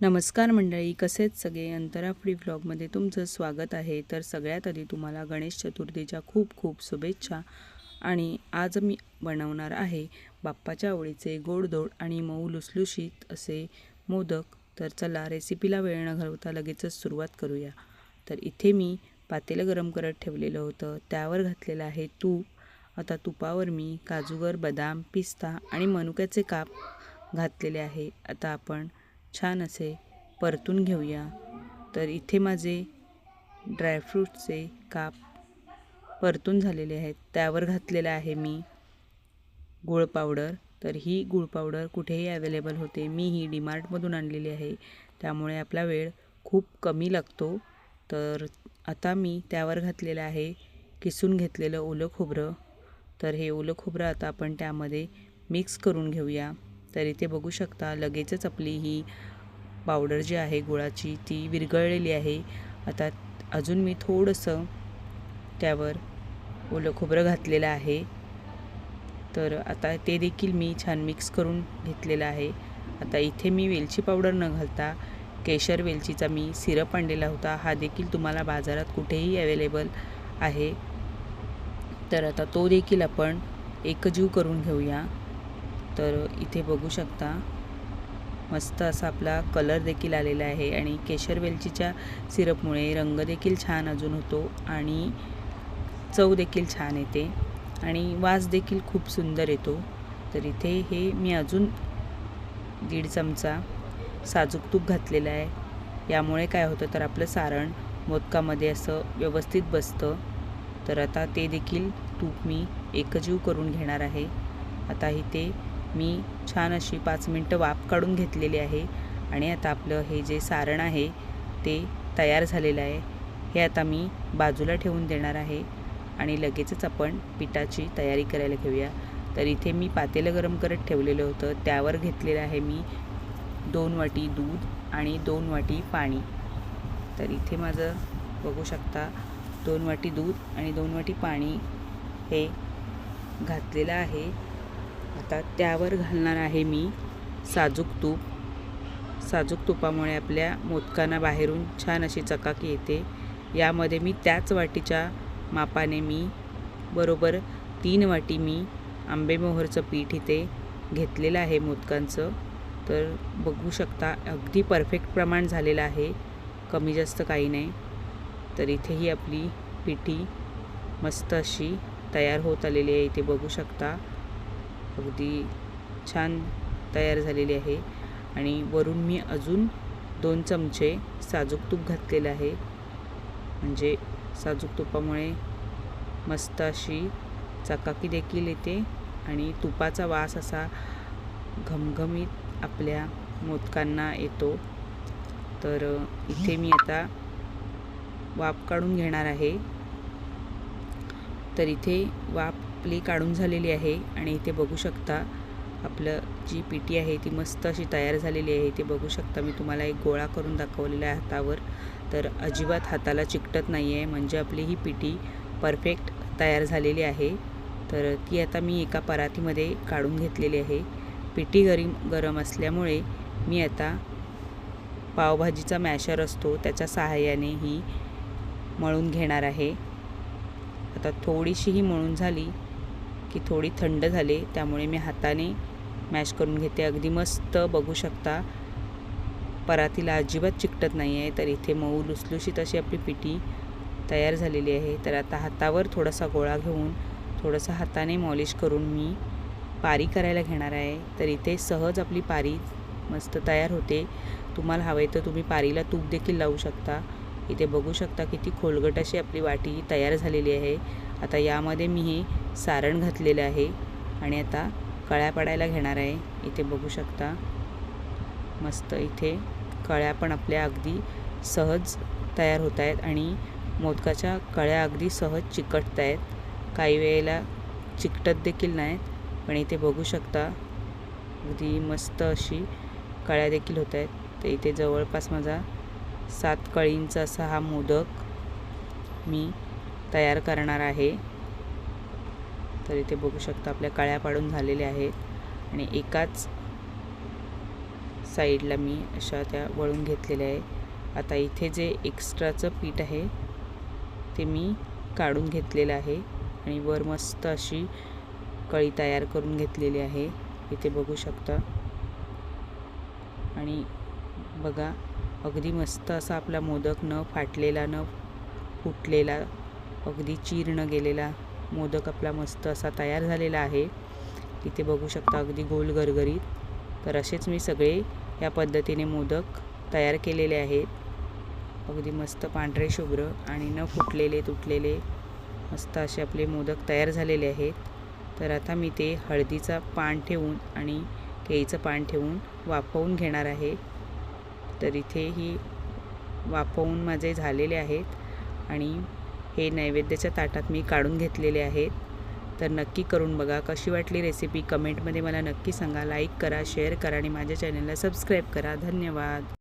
नमस्कार मंडळी कसेच सगळे? अंतराफडी व्लॉगमध्ये तुमचं स्वागत आहे. तर सगळ्यात आधी तुम्हाला गणेश चतुर्थीच्या खूप खूप शुभेच्छा. आणि आज मी बनवणार आहे बाप्पाच्या आवडीचे गोडधोड आणि मऊ लुसलुशीत असे मोदक. तर चला रेसिपीला वेळ न घालवता लगेचच सुरुवात करूया. तर इथे मी पातेलं गरम करत ठेवलेलं होतं. त्यावर घातलेलं आहे तूप. आता तुपावर मी काजूगर बदाम पिस्ता आणि मनुक्याचे काप घातलेले आहे. आता आपण छान असे परतून घेऊया. तर इथे माझे ड्रायफ्रूटचे काप परतून झालेले आहेत. त्यावर घातलेलं आहे मी गुळ पावडर तर ही गुळ पावडर कुठेही अवेलेबल होते. मी ही डीमार्टमधून आणलेली आहे. त्यामुळे आपला वेळ खूप कमी लागतो. तर आता मी त्यावर घातलेलं आहे किसून घेतलेलं ओलं खोबरं. तर हे ओलं खोबरं आता आपण त्यामध्ये मिक्स करून घेऊया. तर इथे बघू शकता लगेचच आपली ही पावडर जी आहे गुळाची ती विरघळलेली आहे. आता अजून मी थोडंसं त्यावर ओलं खोबरं घातलेलं आहे. तर आता ते देखील मी छान मिक्स करून घेतलेलं आहे. आता इथे मी वेलची पावडर न घालता केशर वेलचीचा मी सिरप आणलेला होता. हा देखील तुम्हाला बाजारात कुठेही अवेलेबल आहे. तर आता तो देखील आपण एकजीव करून घेऊया. तर इथे बघू शकता मस्त असा आपला कलर देखील आलेला आहे आणि केशर वेलचीच्या सिरपमुळे रंग देखील छान अजून होतो आणि चव देखील छान येते आणि वास देखील खूप सुंदर येतो. तर इथे हे मी अजून दीड चमचा साजूक तूप घातलेलं आहे. यामुळे काय होतं तर आपलं सारण मोदकामध्ये असं व्यवस्थित बसतं. तर आता ते देखील तूप मी एकजीव करून घेणार आहे. आता इथे मी छान अशी पाच मिनटं वाफ काढून घेतलेली आहे. आणि आता आपलं हे जे सारण आहे ते तयार झालेलं आहे. हे आता मी बाजूला ठेवून देणार आहे. आणि लगेचच आपण पिठाची तयारी करायला घेऊया. तर इथे मी पातेलं गरम करत ठेवलेलं होतं. त्यावर घेतलेलं आहे मी दोन वाटी दूध आणि दोन वाटी पाणी. तर इथे माझं बघू शकता दोन वाटी दूध आणि दोन वाटी पाणी हे घातलेलं आहे. आता त्यावर घालणार आहे मी साजूक तूप. साजूक तुपामुळे आपल्या मोदकांना बाहेरून छान अशी चकाकी येते. यामध्ये मी त्याच वाटीच्या मापाने मी बरोबर तीन वाटी मी आंबेमोहरचं पीठ इथे घेतलेलं आहे मोदकांचं. तर बघू शकता अगदी परफेक्ट प्रमाण झालेलं आहे. कमी जास्त काही नाही. तर इथेही आपली पिठी मस्त अशी तयार होत आलेली आहे. इथे बघू शकता अगदी छान तयार झालेली आहे. आणि वरून मी अजून दोन चमचे साजूक तूप घातलेलं आहे. म्हणजे साजूक तुपामुळे मस्त अशी चकाकी देखील येते आणि तुपाचा वास असा घमघमीत आपल्या मोदकांना येतो. तर इथे मी आता वाफ काढून घेणार आहे. तर इथे वाफ आपली काढून झालेली आहे आणि इथे बघू शकता आपलं जी पिटी आहे ती मस्त अशी तयार झालेली आहे. ते बघू शकता मी तुम्हाला एक गोळा करून दाखवलेला आहे हातावर. तर अजिबात हाताला चिकटत नाही आहे म्हणजे आपली ही पिटी परफेक्ट तयार झालेली आहे. तर ती आता मी एका परातीमध्ये काढून घेतलेली आहे. पिटी गरम गरम असल्यामुळे मी आता पावभाजीचा मॅशर असतो त्याच्या सहाय्याने ही मळून घेणार आहे. आता थोडीशी ही मळून झाली की थोडी थंड झाले त्यामुळे मी हाताने मॅश करून घेते. अगदी मस्त बघू शकता. परातीला अजिबात चिकटत नाही आहे तर इथे मऊ लुसलुशीत अशी आपली पिठी तयार झालेली आहे. तर आता हातावर थोडासा गोळा घेऊन थोडंसं हाताने मॉलिश करून मी पारी करायला घेणार आहे. तर इथे सहज आपली पारी मस्त तयार होते. तुम्हाला हवे तर तुम्ही पारीला तूप देखील लावू शकता. इथे बघू शकता किती खोलगट अशी आपली वाटी तयार झालेली आहे. आता यामध्ये मी हे सारण घातलेलं आहे आणि आता कळ्या पडायला घेणार आहे. इथे बघू शकता. मस्त इथे कळ्या पण आपल्या अगदी सहज तयार होत आहेत आणि मोदकाच्या कळ्या अगदी सहज चिकटत आहेत. काही वेळेला चिकटत देखील नाहीत पण इथे बघू शकता. अगदी मस्त अशी कळ्या देखील होत आहेत. तर इथे जवळपास माझा सात कळींचा असा हा मोदक मी तयार करणार आहे. तर इथे बघू शकता आपल्या कळ्या पाडून झालेल्या आहेत. आणि एकाच साईडला मी अशा त्या वळून घेतलेल्या आहे आता इथे जे एक्स्ट्राचं पीठ आहे ते मी काढून घेतलेलं आहे. आणि वर मस्त अशी कळी तयार करून घेतलेली आहे. इथे बघू शकता. आणि बघा अगदी मस्त असा आपला मोदक न फाटलेला न फुटलेला अगदी चीर न गेलेला मोदक आपला मस्त असा तयार झालेला आहे. इथे बघू शकता अगदी गोल गरगरीत तर असेच मी सगळे या पद्धतीने मोदक तयार केलेले आहेत. अगदी मस्त पांढरे शुभ्र आणि न फुटलेले तुटलेले मस्त असे आपले मोदक तयार झालेले आहेत. तर आता मी ते हळदीचा पान ठेवून आणि केळीचं पान ठेवून वाफवून घेणार आहे. तर इथे ही वाफवून माझे झालेले आहेत. आणि हे नैवेद्याच्या ताटात मी काढून घेतलेले आहेत. तर नक्की करून बघा कशी वाटली रेसिपी कमेंटमध्ये मला नक्की सांगा. लाईक करा शेअर करा आणि माझ्या चॅनलला सबस्क्राईब करा. धन्यवाद.